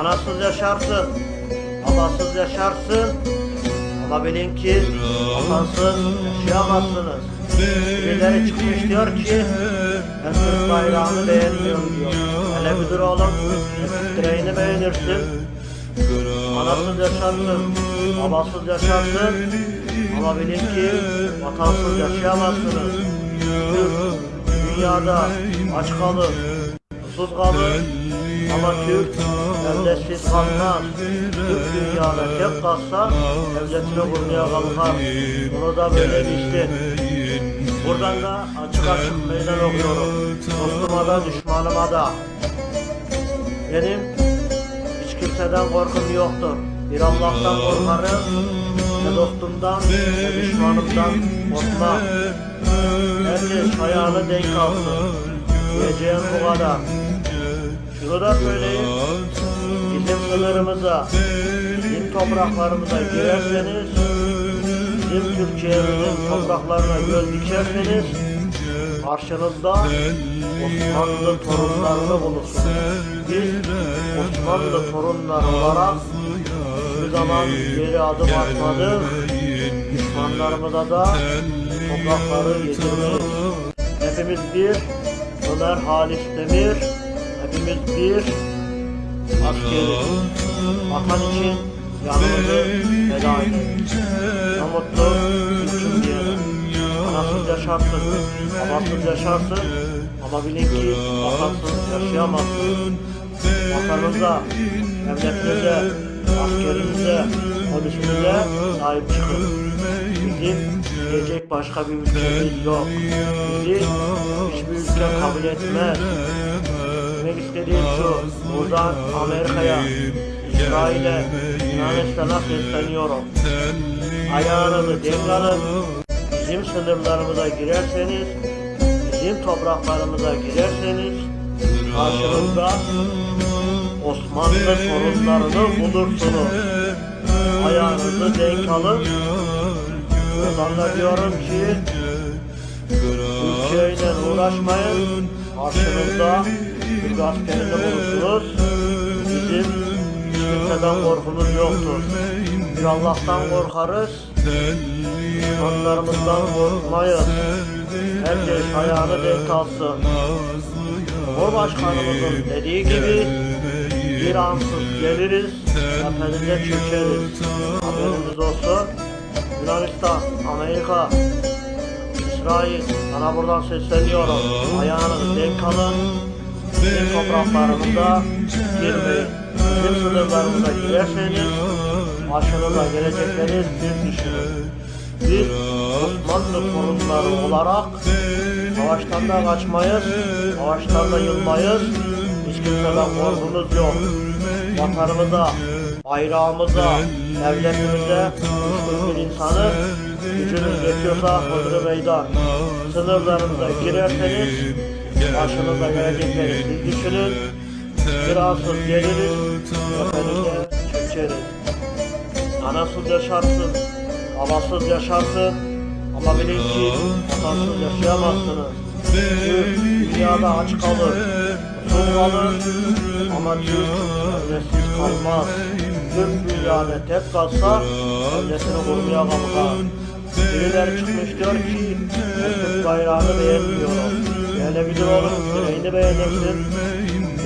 Anasız yaşarsın, babasız yaşarsın. Ama bilin ki vatansız yaşayamazsınız. Birileri çıkmış diyor ki ben Türk bayrağını beğenmiyorum diyor. Hele bir dur oğlum, direğini beğenirsin. Anasız yaşarsın, babasız yaşarsın. Ama bilin ki vatansız yaşayamazsınız. Türk dünyada aç kalır, susuz kalır. Ama Türk devletsiz kalmaz. Türk dünyada tek kalsa devletini kurmaya kalkar. Bunu da böyle bilsin. Buradan da açık açık meydan okuyorum. Dostuma da düşmanıma da. Benim hiç kimseden korkum yoktur. Bir Allah'tan korkarım. Ne dostumdan ne düşmanımdan korkmam. Herkes ayağını denk alsın. Diyeceğim bu kadar. Şunu da söyleyeyim. Bizim sınırımıza, bizim topraklarımıza girerseniz, bizim Türkiye'mizin topraklarına göz dikerseniz, karşınızda Osmanlı torunlarını bulursunuz. Biz Osmanlı torunları olarak hiçbir zaman geri adım atmadık. Düşmanlarımıza da toprakları yedirmeyiz. Hepimiz bir, Ömer Halis Demir, hepimiz bir askeriz. Vatan için yanımızı feda ederiz. Ne mutlu Türk'üm. Anasız yaşarsın, babasız yaşarsın ama bilin ki vatansız yaşayamazsın. Vatanınıza, devletinize, askerinize, polisinize sahip çıkın. Bizim gelecek başka bir ülkemiz yok. Bizi hiçbir ülke kabul etmez. İstediğim şu, buradan Amerika'ya, İsrail'e, Yunanistan'a sesleniyorum. Ayağınızı denk alın, bizim sınırlarımıza girerseniz, bizim topraklarımıza girerseniz, karşınızda Osmanlı torunlarını bulursunuz. Ayağınızı denk alın. Buradan da diyorum ki, ülkeyle uğraşmayın. Karşınızda Türk askerini bulursunuz. Bizim kimseden korkumuz yoktur. Bir Allah'tan korkarız. Düşmanlarımızdan korkmayız. Herkes ayağını denk alsın. Cumhurbaşkanımızın dediği gibi bir ansız geliriz, tepenize çökeriz. Haberiniz olsun. Yunanistan, Amerika, İsrail, sana buradan sesleniyorum. Ayağınızı denk alın. Bizim topraklarımıza girmeyin. Bizim sınırlarımıza girerseniz başınıza gelecekleri bir düşünün. Biz Osmanlı torunları olarak savaştan da kaçmayız, savaştan da yılmayız. Hiç kimseden korkumuz yok. Vatanımıza, bayrağımıza, devletimize düşkün bir insanı gücünüz yetiyorsa Hodri Meydan sınırlarımıza girerseniz başınıza gelecekleri siz düşünün. Kiransız geliriz, tepenize çökeriz. Anasız yaşarsın, babasız yaşarsın ama bilin ki vatansız yaşayamazsınız. Türk dünyada aç kalır, susuz kalır ama Türk devletsiz kalmaz. Türk dünyada tek kalsa devletini kurmaya kalkar. Birileri çıkmış diyor ki Türk bayrağını beğenmiyorum. Beğenebilir oğlum, direğini beğenirsin.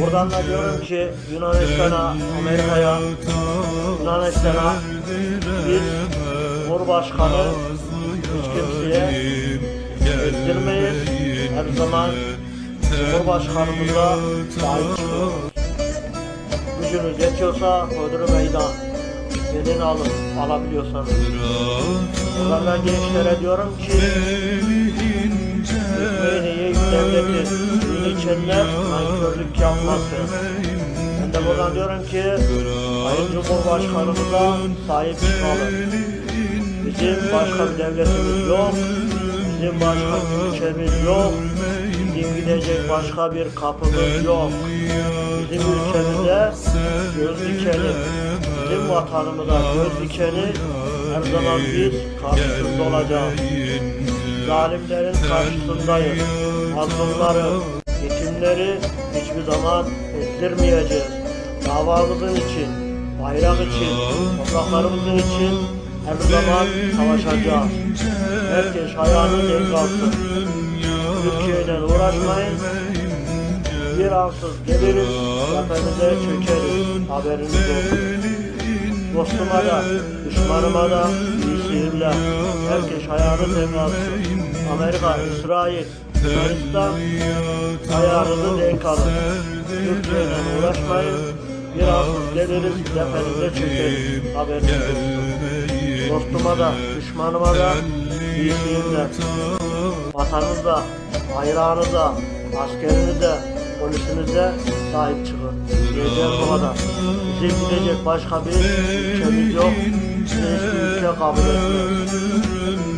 Buradan da diyorum ki Yunanistan'a, Amerika'ya, Yunanistan'a biz Cumhurbaşkanı hiç kimseye ezdirmeyiz. Her zaman Cumhurbaşkanımıza sahip çıkıyoruz. Gücünüz yetiyorsa Hodri Meydan. Gelin alın, alabiliyorsanız. Buradan da gençlere diyorum ki yiyip devleti suyunu içenler nankörlük yapmasın. Ben de buradan diyorum ki Sayın Cumhurbaşkanımıza sahip çıkalım. Bizim başka bir devletimiz yok. Bizim başka bir ülkemiz yok. Bizim gidecek başka bir kapımız yok. Bizim ülkemize göz dikelim. Bizim vatanımıza göz dikeni her zaman biz karşısında olacağız. Zalimlerin karşısındayız. Mazlumları, yetimleri hiçbir zaman ezdirmeyeceğiz. davamızın için, bayrak için, topraklarımızın için her zaman savaşacağız. Herkes ayağını denk alsın. Türkiye'yle uğraşmayın. Bir ansız geliriz, tepenize çökeriz. Haberiniz olsun. Dostuma da, düşmanıma da iyi seyirler. Herkes ayağını denk alsın. Amerika, İsrail, Yunanistan ayağınızı denk alın. Türkiye'yle uğraşmayın. Bir ansız geliriz, tepenize çökeriz. Haberiniz olsun. Dostuma da, düşmanıma da seyirler. Vatanınıza, bayrağınıza, askerinize, polisinize sahip çıkın. Diyeceğim bu kadar. Bize gidecek başka bir ülkemiz yok. Hiçbir ülke kabul etmiyor.